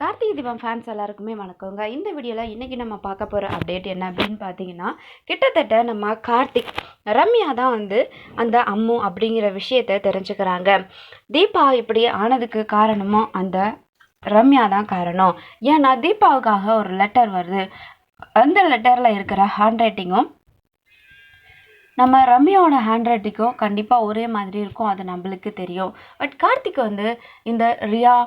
Karthigai Deepam fans எல்லாருக்குமே வணக்கங்க. இந்த வீடியோவில் இன்றைக்கி நம்ம பார்க்க போகிற அப்டேட் என்ன அப்படின்னு பார்த்தீங்கன்னா கிட்டத்தட்ட நம்ம கார்த்திக் ரம்யா தான் வந்து அந்த அம்மு அப்படிங்கிற விஷயத்த தெரிஞ்சுக்கிறாங்க. தீபா இப்படி ஆனதுக்கு காரணமும் அந்த ரம்யா தான் காரணம். ஏன்னா தீபாவுக்காக ஒரு லெட்டர் வருது. அந்த லெட்டரில் இருக்கிற ஹேண்ட் ரைட்டிங்கும் நம்ம ரம்யாவோட ஹேண்ட் ரைட்டிங்கும் கண்டிப்பாக ஒரே மாதிரி இருக்கும் அது நம்மளுக்கு தெரியும். பட் கார்த்திக் வந்து இந்த ரியா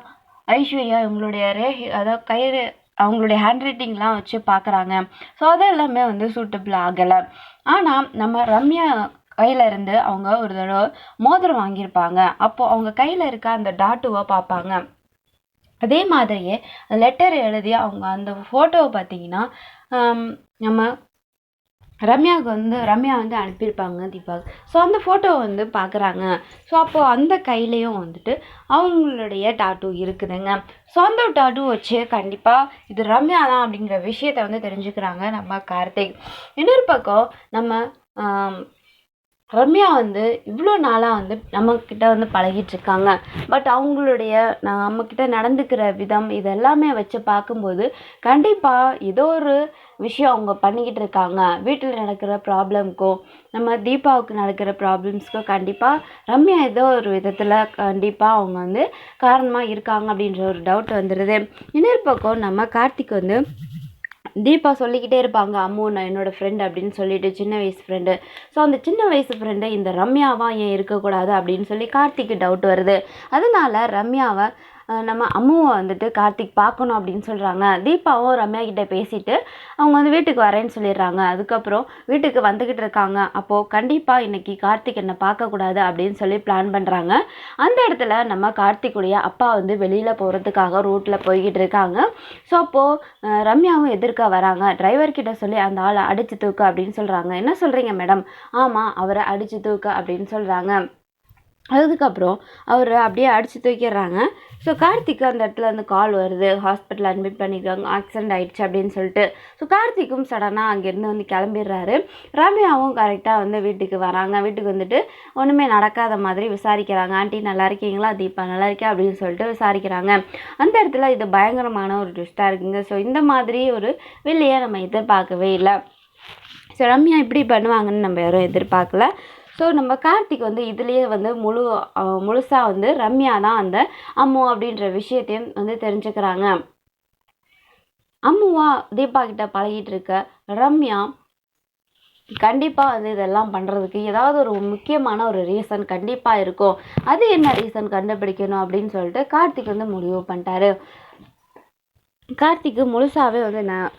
ஐஸ்வர்யா இவங்களுடைய ரேஹி அதாவது கயிறு அவங்களுடைய ஹேண்ட் ரைட்டிங்லாம் வச்சு பார்க்குறாங்க ஸோ அதெல்லாமே வந்து சூட்டபிள் ஆகலை. ஆனால் நம்ம ரம்யா கையில் இருந்து அவங்க ஒரு தடவை மோதிரம் வாங்கியிருப்பாங்க. அப்போது அவங்க கையில் இருக்க அந்த டாட்டுவை பார்ப்பாங்க அதே மாதிரியே லெட்டர் எழுதி அவங்க அந்த ஃபோட்டோவை பார்த்தீங்கன்னா நம்ம ரம்யாவுக்கு வந்து ரம்யா வந்து அனுப்பியிருப்பாங்க தீபாவுக்கு ஸோ அந்த ஃபோட்டோவை வந்து பார்க்குறாங்க ஸோ அப்போது அந்த கையிலையும் வந்துட்டு அவங்களுடைய டாட்டூ இருக்குதுங்க. சொந்த டாட்டூ வச்சு கண்டிப்பாக இது ரம்யா தான் அப்படிங்கிற விஷயத்த வந்து தெரிஞ்சுக்கிறாங்க நம்ம கார்த்திக். இன்னொரு பக்கம் நம்ம ரம்யா வந்து இவ்வளோ நாளாக வந்து நம்மக்கிட்ட வந்து பழகிட்டுருக்காங்க பட் அவங்களுடைய நம்மக்கிட்ட நடந்துக்கிற விதம் இது எல்லாமே வச்சு பார்க்கும்போது கண்டிப்பாக ஏதோ ஒரு விஷயம் அவங்க பண்ணிக்கிட்டு இருக்காங்க வீட்டில் நடக்கிற ப்ராப்ளம்க்கோ நம்ம தீபாவுக்கு நடக்கிற ப்ராப்ளம்ஸ்க்கோ கண்டிப்பாக ரம்யா ஏதோ ஒரு விதத்தில் கண்டிப்பாக அவங்க வந்து காரணமாக இருக்காங்க அப்படின்ற ஒரு டவுட் வந்துடுது இன்னொரு பக்கம் நம்ம கார்த்திக் வந்து தீபா சொல்லிக்கிட்டே இருப்பாங்க அம்மு நான் என்னோடய ஃப்ரெண்டு அப்படின்னு சொல்லிட்டு சின்ன வயசு ஃப்ரெண்டு ஸோ அந்த சின்ன வயசு ஃப்ரெண்டு இந்த ரம்யாவாக ஏன் இருக்கக்கூடாது அப்படின்னு சொல்லி கார்த்திக்கு டவுட் வருது. அதனால ரம்யாவை நம்ம அம்முவை வந்துட்டு கார்த்திக் பார்க்கணும் அப்படின்னு சொல்கிறாங்க தீபாவும் ரம்யா கிட்டே பேசிட்டு அவங்க வந்து வீட்டுக்கு வரேன்னு சொல்லிடுறாங்க. அதுக்கப்புறம் வீட்டுக்கு வந்துக்கிட்டு இருக்காங்க. அப்போது கண்டிப்பாக இன்றைக்கி கார்த்திக் என்னை பார்க்கக்கூடாது அப்படின்னு சொல்லி பிளான் பண்ணுறாங்க அந்த இடத்துல நம்ம கார்த்திக்குடைய அப்பா வந்து வெளியில் போகிறதுக்காக ரோட்டில் போய்கிட்டு இருக்காங்க. ஸோ அப்போது ரம்யாவும் எதிர்க்க வராங்க. டிரைவர்கிட்ட சொல்லி அந்த ஆளை அடித்து தூக்கு அப்படின்னு சொல்கிறாங்க என்ன சொல்கிறீங்க மேடம் ஆமாம் அவரை அடித்து தூக்கு அப்படின்னு சொல்கிறாங்க அதுக்கப்புறம் அவர் அப்படியே அடித்து தூக்கிடுறாங்க. ஸோ கார்த்திக்கு அந்த இடத்துல வந்து கால் வருது. ஹாஸ்பிட்டல் அட்மிட் பண்ணியிருக்காங்க ஆக்சிடென்ட் ஆகிடுச்சு அப்படின்னு சொல்லிட்டு. ஸோ கார்த்திக்கும் சடனாக அங்கேருந்து வந்து கிளம்பிடுறாரு. ரம்யாவும் கரெக்டாக வந்து வீட்டுக்கு வராங்க. வீட்டுக்கு வந்துட்டு ஒன்றுமே நடக்காத மாதிரி விசாரிக்கிறாங்க. ஆண்டி நல்லா இருக்கீங்களா? தீபா நல்லா இருக்கே? அப்படின்னு சொல்லிட்டு விசாரிக்கிறாங்க. அந்த இடத்துல இது பயங்கரமான ஒரு ட்விஸ்ட்டாக இருக்குங்க. ஸோ இந்த மாதிரி ஒரு வெளியே நம்ம எதிர்பார்க்கவே இல்லை. ஸோ ரம்யா இப்படி பண்ணுவாங்கன்னு நம்ம யாரும் எதிர்பார்க்கல. ஸோ நம்ம கார்த்திக் வந்து இதுலேயே வந்து முழு முழுசாக வந்து ரம்யா தான் அந்த அம்மு அப்படின்ற விஷயத்தையும் வந்து தெரிஞ்சுக்கிறாங்க. அம்முவா தீபா கிட்ட பழகிட்டு இருக்க ரம்யா கண்டிப்பாக வந்து இதெல்லாம் பண்ணுறதுக்கு ஏதாவது ஒரு முக்கியமான ஒரு ரீசன் கண்டிப்பாக இருக்கும். அது என்ன ரீசன் கண்டுபிடிக்கணும் அப்படின்னு சொல்லிட்டு கார்த்திக் வந்து முடிவு பண்ணிட்டாரு. கார்த்திக்கு முழுசாகவே வந்து நான்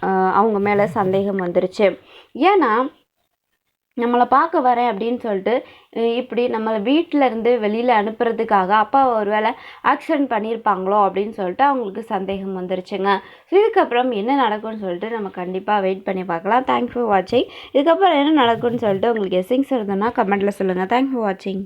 அவங்க மேலே சந்தேகம் வந்துருச்சு. ஏன்னா நம்மளை பார்க்க வரேன் அப்படின்னு சொல்லிட்டு இப்படி நம்மளை வீட்டில் இருந்து வெளியில் அனுப்புறதுக்காக அப்பா ஒரு வேளை ஆக்சிடென்ட் பண்ணியிருப்பாங்களோ அப்படின்னு சொல்லிட்டு அவங்களுக்கு சந்தேகம் வந்துருச்சுங்க. ஸோ இதுக்கப்புறம் என்ன நடக்கும்னு சொல்லிட்டு நம்ம கண்டிப்பாக வெயிட் பண்ணி பார்க்கலாம். தேங்க்ஸ் ஃபார் வாட்சிங் இதுக்கப்புறம் என்ன நடக்கும்னு சொல்லிட்டு உங்களுக்கு எஸ்ஸிங்ஸ் இருந்ததுன்னா கமெண்ட்டில் சொல்லுங்கள் தேங்க்ஸ் ஃபார் வாட்சிங்